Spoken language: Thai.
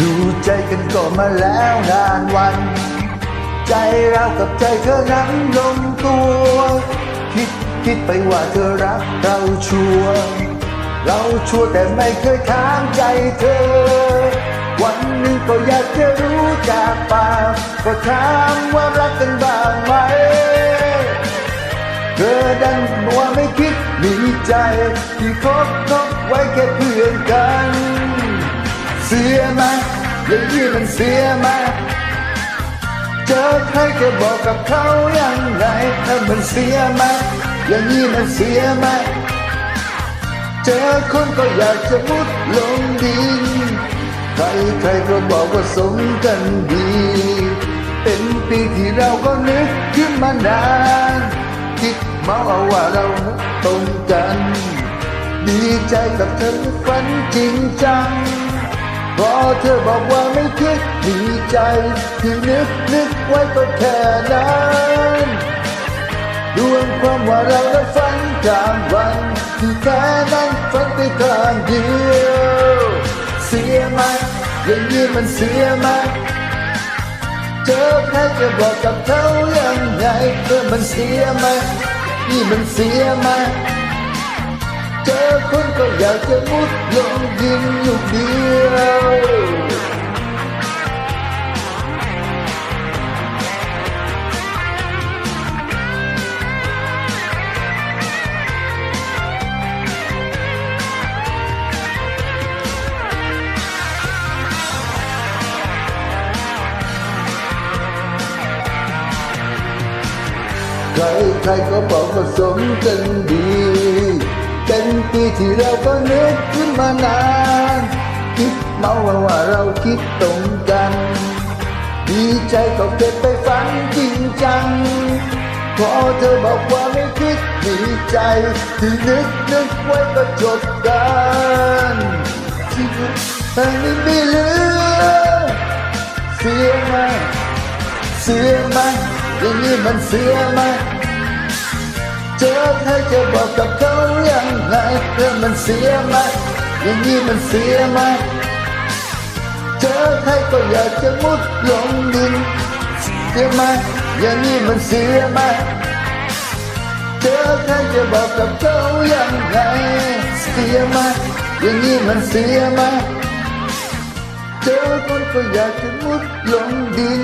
ดูใจกันก็มาแล้วนานวัน ใจเรากับใจเธอนั้นลงตัว คิดคิดไปว่าเธอรักเราชัวร์เราชัวร์แต่ไม่เคยค้างใจเธอ วันหนึ่งก็อยากจะรู้จากปากก็ถามว่ารักกันบ้างไหม เธอดันมัวไม่คิดมีใจ ที่คบคบไว้แค่เพื่อนกัน เสียไหมอย่างนี้มันเสียไหมเจอใครจะบอกกับเขายังไงถ้ามันเสียไหมอย่างนี้มันเสียไหมเจอคนก็อยากจะมุดลงดินใครใครก็บอกว่าสมกันดี เป็นปีที่เราก็นึกขึ้นมานานคิดเมาเอาว่าเราตรงกัน ดีใจกับเธอฝันจริงจัง พอเธอบอกว่าไม่คิดดีใจที่นึกนึกไว้ก็แค่นั้นรวมความว่าเราได้ฝันกลางวันที่แค่นั้นฝันไปทางเดียวเสียไหมอย่างนี้มันเสียไหมเจอใครจะบอกกับเขายังไงเออมันเสียไหมนี่มันเสียไหม คนก็อยากจะมุดลงยิงลูกเดียวใครใครก็บอกว่าสมกันดี ปีที่เราก็นึกขึ้นมานาน คิดเมาว่าว่าเราคิดตรงกัน ดีใจก็เก็บไปฝันจริงจัง พอเธอบอกว่าไม่คิดดีใจที่นึกนึกไว้ก็จบกันชีวิตแต่ไม่มีเหลือเสียไหมเสียไหมอย่างนี้มันเสียไหม เจอใครจะบอกกับเขายังไงเรื่องมันเสียไหมอย่างนี้มันเสียไหมเจอใครก็อยากจะมุดลงดินเสียไหมอย่างนี้มันเสียไหมเจอใครจะบอกกับเขายังไงเสียไหมอย่างนี้มันเสียไหมเจอคนก็อยากจะมุดลงดิน